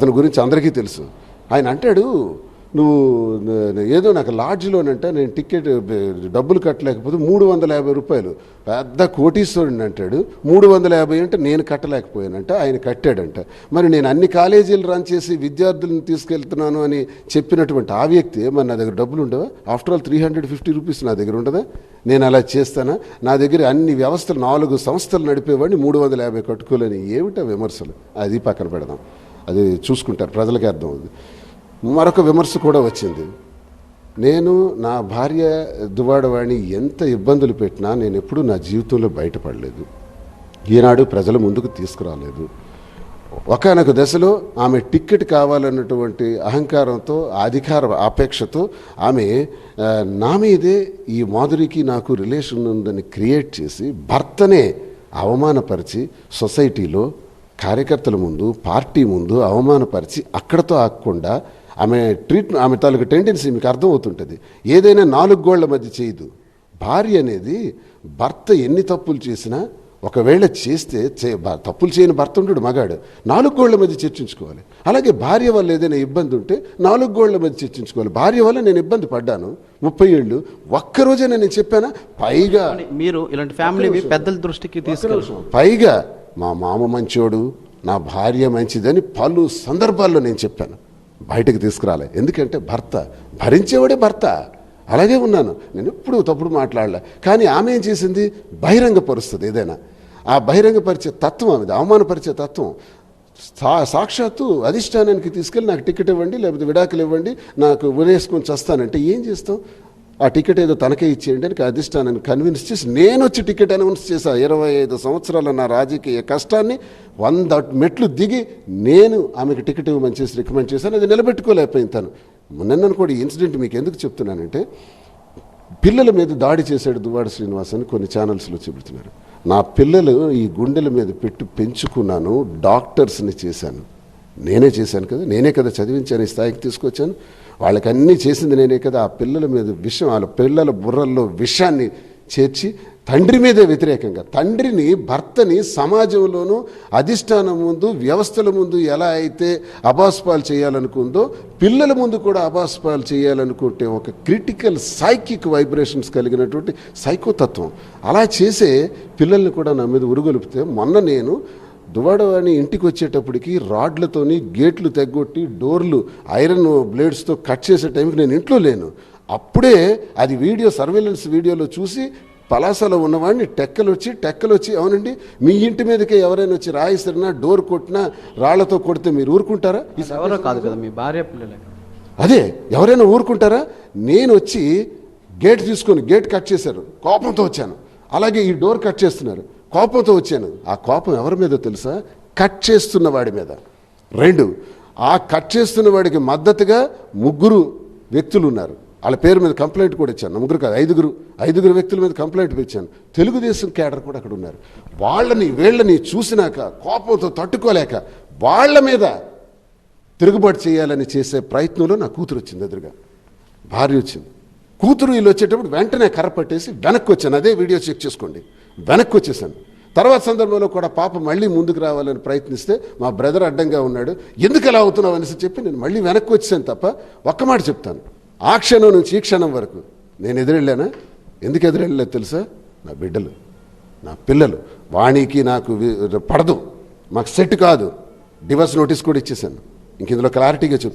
అతని గురించి అందరికీ తెలుసు. ఆయన అంటాడు నువ్వు ఏదో నాకు లాడ్జ్లోనంట నేను టికెట్ డబ్బులు కట్టలేకపోతే మూడు వందల యాభై రూపాయలు. పెద్ద కోటీశ్వరుని అంటాడు మూడు వందల యాభై అంటే నేను కట్టలేకపోయానంట ఆయన కట్టాడంట. మరి నేను అన్ని కాలేజీలు రన్ చేసి విద్యార్థులను తీసుకెళ్తున్నాను అని చెప్పినటువంటి ఆ వ్యక్తి మరి నా దగ్గర డబ్బులు ఉండవా? After all three hundred fifty rupees నా దగ్గర ఉండదా? నేను అలా చేస్తానా? నా దగ్గర అన్ని వ్యవస్థలు నాలుగు సంస్థలు నడిపేవాడిని మూడు వందల యాభై కట్టుకోలేని ఏమిటా విమర్శలు? అది పక్కన పెడదాం. అది చూసుకుంటారు. ప్రజలకి అర్థం అవుతుంది మరొక విమర్శ కూడా వచ్చింది. నేను నా భార్య దువాడవాణి ఎంత ఇబ్బందులు పెట్టినా నేను ఎప్పుడూ నా జీవితంలో బయటపడలేదు. ఈనాడు ప్రజల ముందుకు తీసుకురాలేదు. ఒకనొక దశలో ఆమె టిక్కెట్ కావాలన్నటువంటి అహంకారంతో అధికార అపేక్షతో ఆమె నా మీదే ఈ మాధురికి నాకు రిలేషన్ ఉందని క్రియేట్ చేసి భర్తనే అవమానపరిచి సొసైటీలో కార్యకర్తల ముందు పార్టీ ముందు అవమానపరిచి అక్కడతో ఆగకుండా ఆమె ట్రీట్ ఆమె తాలూకు టెండెన్సీ మీకు అర్థమవుతుంటుంది. ఏదైనా నాలుగు గోళ్ళ మధ్య చేయదు. భార్య అనేది భర్త ఎన్ని తప్పులు చేసినా ఒకవేళ చేస్తే చే తప్పులు చేయని భర్త ఉంటాడు మగాడు. నాలుగు గోళ్ళ మధ్య చర్చించుకోవాలి. అలాగే భార్య వల్ల ఏదైనా ఇబ్బంది ఉంటే నాలుగు గోళ్ళ మధ్య చర్చించుకోవాలి. భార్య వల్ల నేను ఇబ్బంది పడ్డాను. ముప్పై ఏళ్ళు ఒక్కరోజే నేను చెప్పానా? పైగా మీరు ఇలాంటి ఫ్యామిలీవి పెద్దల దృష్టికి తీసుకెళ్ళి పైగా మా మామ మంచోడు నా భార్య మంచిదని పలు సందర్భాల్లో నేను చెప్పాను. బయటకు తీసుకురాలే. ఎందుకంటే భర్త భరించేవాడే భర్త. అలాగే ఉన్నాను. నేను ఎప్పుడు తప్పుడు మాట్లాడలే. కానీ ఆమె ఏం చేసింది? బహిరంగపరుస్తుంది ఏదైనా. ఆ బహిరంగపరిచే తత్వం ఆమెది అవమానపరిచే తత్వం. సా సాక్షాత్తు అధిష్టానానికి తీసుకెళ్ళి నాకు టికెట్ ఇవ్వండి లేకపోతే విడాకులు ఇవ్వండి నాకు ఉరేసుకొని చస్తానంటే ఏం చేస్తాం? ఆ టికెట్ ఏదో తనకే ఇచ్చేయండి అని అధిష్టానాన్ని కన్విన్స్ చేసి నేను వచ్చి టికెట్ అనౌన్స్ చేశా. ఇరవై ఐదు సంవత్సరాల నా రాజకీయ కష్టాన్ని వంద మెట్లు దిగి నేను ఆమెకు టికెట్ ఇవ్వమని చేసి రికమెండ్ చేశాను. అది నిలబెట్టుకోలేకపోయింది తను. నిన్న కూడా ఈ ఇన్సిడెంట్ మీకు ఎందుకు చెప్తున్నానంటే పిల్లల మీద దాడి చేశాడు దువ్వాడ శ్రీనివాస్ అని కొన్ని ఛానల్స్లో చెబుతున్నారు నా పిల్లలు ఈ గుండెల మీద పెట్టి పెంచుకున్నాను డాక్టర్స్ని చేశాను. నేనే చేశాను కదా నేనే కదా చదివించాను ఈ స్థాయికి తీసుకొచ్చాను. వాళ్ళకన్నీ చేసింది నేనే కదా. ఆ పిల్లల మీద విషం వాళ్ళ పిల్లల బుర్రల్లో విషాన్ని చేర్చి తండ్రి మీదే వ్యతిరేకంగా తండ్రిని భర్తని సమాజంలోనూ అధిష్టానం ముందు వ్యవస్థల ముందు ఎలా అయితే అబాస్పాలు చేయాలనుకుందో పిల్లల ముందు కూడా అబాస్పాలు చేయాలనుకుంటే ఒక క్రిటికల్ సైకిక్ వైబ్రేషన్స్ కలిగినటువంటి సైకోతత్వం. అలా చేసే పిల్లల్ని కూడా నా మీద ఉరుగొలిపితే మొన్న నేను దువాడవాణి ఇంటికి వచ్చేటప్పటికి రాడ్లతోని గేట్లు తెగ్గొట్టి డోర్లు ఐరన్ బ్లేడ్స్తో కట్ చేసే టైంకి నేను ఇంట్లో లేను. అప్పుడే అది వీడియో సర్వేలెన్స్ వీడియోలో చూసి పలాసలో ఉన్నవాడిని టెక్కలు వచ్చి టెక్కలు వచ్చి అవునండి మీ ఇంటి మీదకే ఎవరైనా వచ్చి రాయిసిరినా డోర్ కొట్టినా రాళ్ళతో కొడితే మీరు ఊరుకుంటారా? ఎవరో కాదు కదా మీ భార్య పిల్లలే. అదే ఎవరైనా ఊరుకుంటారా? నేను వచ్చి గేట్ తీసుకొని గేట్ కట్ చేశారు కోపంతో వచ్చాను. అలాగే ఈ డోర్ కట్ చేస్తున్నారు. కోపంతో వచ్చాను. ఆ కోపం ఎవరి మీద తెలుసా? కట్ చేస్తున్న వాడి మీద. రెండు ఆ కట్ చేస్తున్న వాడికి మద్దతుగా ముగ్గురు వ్యక్తులు ఉన్నారు వాళ్ళ పేరు మీద కంప్లైంట్ కూడా ఇచ్చాను. ముగ్గురు కాదు ఐదుగురు ఐదుగురు వ్యక్తుల మీద కంప్లైంట్ ఇచ్చాను. తెలుగుదేశం క్యాడర్ కూడా అక్కడ ఉన్నారు. వాళ్ళని వీళ్ళని చూసినాక కోపంతో తట్టుకోలేక వాళ్ళ మీద తిరుగుబాటు చేయాలని చేసే ప్రయత్నంలో నా కూతురు వచ్చింది ఎదురుగా. భార్య వచ్చింది. కూతురు వీళ్ళు వచ్చేటప్పుడు వెంటనే కర్ర పట్టేసి వెనక్కి వచ్చాను. అదే వీడియో చెక్ చేసుకోండి. వెనక్కి వచ్చేసాను. తర్వాత సందర్భంలో కూడా పాప మళ్ళీ ముందుకు రావాలని ప్రయత్నిస్తే మా బ్రదర్ అడ్డంగా ఉన్నాడు. ఎందుకు ఎలా అవుతున్నావు అనేసి చెప్పి నేను మళ్ళీ వెనక్కి వచ్చాను తప్ప ఒక్క మాట చెప్తాను. ఆ క్షణం నుంచి ఈ క్షణం వరకు నేను ఎదురెళ్ళానా? ఎందుకు ఎదురెళ్ళలేదు తెలుసా? నా బిడ్డలు నా పిల్లలు. వాణికి నాకు పడదు. మాకు సెట్ కాదు. డివర్స్ నోటీస్ కూడా ఇచ్చేసాను. ఇంక ఇందులో క్లారిటీగా చెప్తాను